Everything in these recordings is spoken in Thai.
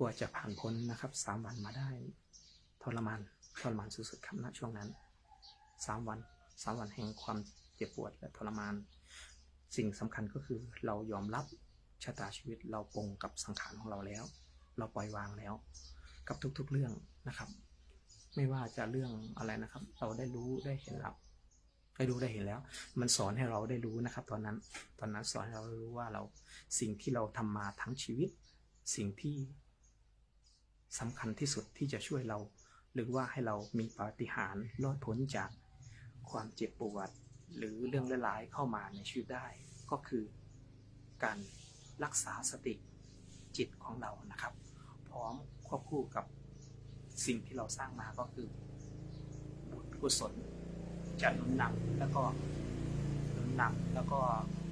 กว่าจะผ่านพ้นนะครับสามวันมาได้ทรมานทรมานสุดๆครับณช่วงนั้นสามวันสามวันแห่งความเจ็บปวดและทรมาน สิ่งสำคัญก็คือเรายอมรับชะตาชีวิตเราปลงกับสังขารของเราแล้ว เราปล่อยวางแล้ว กับทุกๆเรื่องนะครับ ไม่ว่าจะเรื่องอะไรนะครับ เราได้รู้ได้เห็นแล้วได้รู้ได้เห็นแล้ว มันสอนให้เราได้รู้นะครับ ตอนนั้นตอนนั้นสอนให้เรารู้ว่าเราสิ่งที่เราทำมาทั้งชีวิต สิ่งที่ สำคัญที่สุดที่จะช่วยเรา หรือว่าให้เรามีปาฏิหาริย์รอดพ้นจากความเจ็บปวดหรือเรื่องร้ายๆเข้ามาในชีวิตได้ ก็คือการรักษาสติจิตของเรานะครับ พร้อมควบคู่กับสิ่งที่เราสร้างมาก็คือ บุญกุศลจะนุนนำแล้วก็นุนนำแล้วก็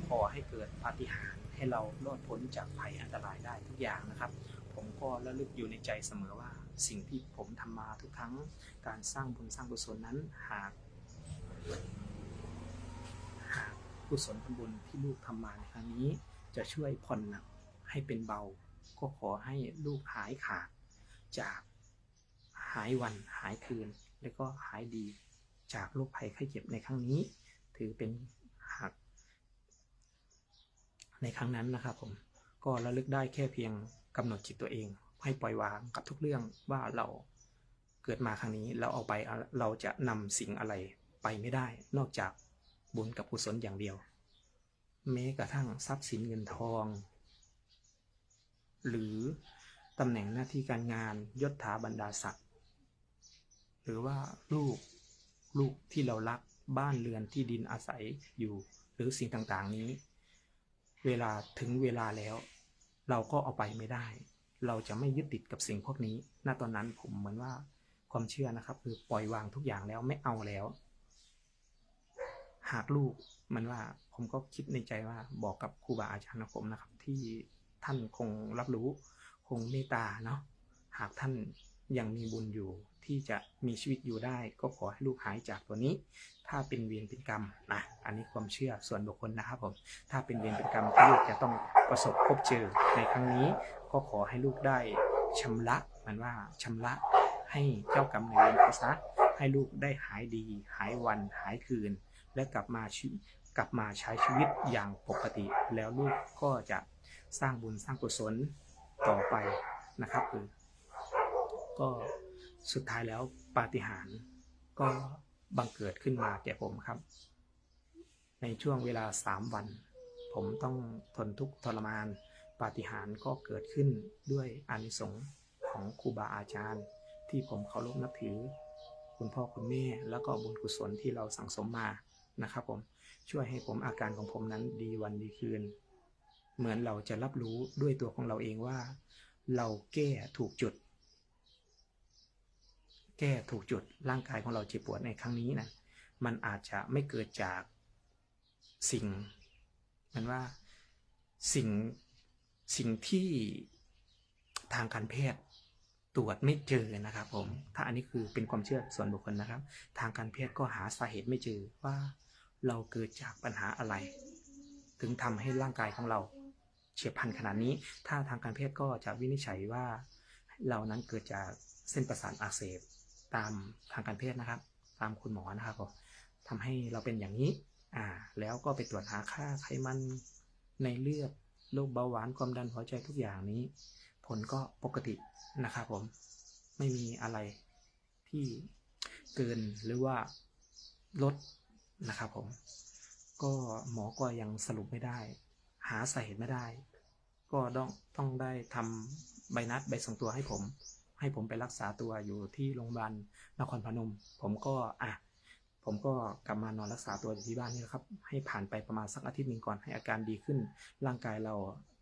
ขอให้เกิดปาฏิหาริย์ให้เรารอดพ้นจากภัยอันตรายได้ทุกอย่างนะครับ ผมก็ระลึกอยู่ในใจเสมอว่า สิ่งที่ผมทำมาทุกครั้ง การสร้างบุญสร้างกุศลนั้นหากหากกุศลบุญที่ลูกทำมาในครั้งนี้ จะช่วยผ่อนหนักให้เป็นเบา ก็ขอให้ลูกหายขาดจากหายวันหายคืน และก็หายดีจากโรคภัยไข้เจ็บในครั้งนี้ ถือเป็นหากในครั้งนั้นนะครับผมก็ระลึกได้แค่เพียงกำหนดจิตตัวเอง ให้ปล่อยวางกับทุกเรื่องว่าเราเกิดมาครั้งนี้เราเอาไปเราจะนำสิ่งอะไรไปไม่ได้ นอกจากบุญกับกุศลอย่างเดียวแม้กระทั่งทรัพย์สินเงินทอง หรือตำแหน่งหน้าที่การงานยศถาบรรดาศักดิ์หรือว่าลูกลูกที่เรารักบ้านเรือนที่ดินอาศัยอยู่หรือสิ่งต่างๆนี้ เวลาถึงเวลาแล้ว เราก็เอาไปไม่ได้ เราจะไม่ยึดติดกับสิ่งพวกนี้ ณ ตอนนั้นผมเหมือนว่าความเชื่อนะครับ คือปล่อยวางทุกอย่างแล้วไม่เอาแล้ว หากลูกมันว่าผมก็คิดในใจว่าบอกกับครูบาอาจารย์ของผมนะครับ ที่ท่านคงรับรู้คงเมตตาเนาะหากท่าน ยังมีบุญอยู่ที่จะมีชีวิตอยู่ได้ ก็ขอให้ลูกหายจากตัวนี้ ถ้าเป็นเวรเป็นกรรมนะอันนี้ความเชื่อส่วนบุคคลนะครับผมถ้าเป็นเวรเป็นกรรมที่ลูกจะต้องประสบพบเจอในครั้งนี้ ก็ขอให้ลูกได้ชำระมันว่าชำระให้เจ้ากรรมนายเวรเขาซะให้ลูกได้หายดี หายวันหายคืน และกลับมาชีวิตกลับมาใช้ชีวิตอย่างปกติ แล้วลูกก็จะสร้างบุญสร้างกุศลต่อไปนะครับคือ ก็สุดท้ายแล้วปาฏิหาริย์ก็บังเกิดขึ้นมาแก่ผมครับ ในช่วงเวลาสามวัน ผมต้องทนทุกข์ทรมาน ปาฏิหาริย์ก็เกิดขึ้นด้วยอานิสงส์ของครูบาอาจารย์ ที่ผมเคารพนับถือ คุณพ่อคุณแม่แล้วก็บุญกุศลที่เราสั่งสมมานะครับผมช่วยให้ผมอาการของผมนั้นดีวันดีคืน เหมือนเราจะรับรู้ด้วยตัวของเราเองว่า เราแก้ถูกจุด แก้ถูกจุดร่างกายของเราเจ็บปวดในครั้งนี้นะมันอาจจะไม่เกิดจากสิ่งมันว่าสิ่งสิ่งที่ทางการแพทย์ตรวจไม่เจอนะครับ ผม ถ้าอันนี้คือเป็นความเชื่อส่วนบุคคลนะครับ ทางการแพทย์ก็หาสาเหตุไม่เจอว่าเราเกิดจากปัญหาอะไร ถึงทำให้ร่างกายของเราเฉียบพลันขนาดนี้ ถ้าทางการแพทย์ก็จะวินิจฉัยว่าเรานั้นเกิดจากเส้นประสาทอักเสบ ตามทางการแพทย์นะครับ ตามคุณหมอนะครับผมทำให้เราเป็นอย่างนี้อ่าแล้วก็ไปตรวจหาค่าไขมันในเลือดโรคเบาหวานความดันหัวใจทุกอย่างนี้ ผลก็ปกตินะครับผมไม่มีอะไรที่เกินหรือว่าลดนะครับผม ก็หมอก็ยังสรุปไม่ได้ หาสาเหตุไม่ได้ ก็ต้องต้องได้ทำใบนัดใบส่งตัวให้ผม ให้ผมไปรักษาตัวอยู่ที่โรงพยาบาลนครพนม ผมก็อะผมก็กลับมานอนรักษาตัวอยู่ที่บ้านนี่แหละครับ ให้ผ่านไปประมาณสักอาทิตย์หนึ่งก่อนให้อาการดีขึ้น ร่างกายเรา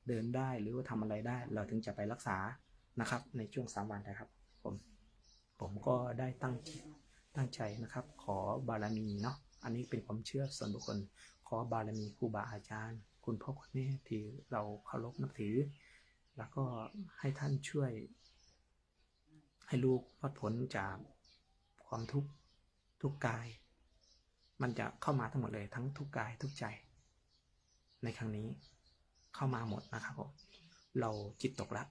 เดินได้หรือว่าทำอะไรได้ เราถึงจะไปรักษานะครับ ในช่วงสามวันนะครับ ผมผมก็ได้ตั้งตั้งใจนะครับ ขอบารมีเนาะอันนี้เป็นความเชื่อส่วนบุคคล ขอบารมีครูบาอาจารย์ คุณพ่อคุณแม่ที่เราเคารพนับถือ แล้วก็ให้ท่านช่วย ให้ลูกรอดพ้นจากความทุกข์ทุกกาย มันจะเข้ามาทั้งหมดเลยทั้งทุกกายทุกใจ ในครั้งนี้เข้ามาหมดนะครับผมเราจิตตกละ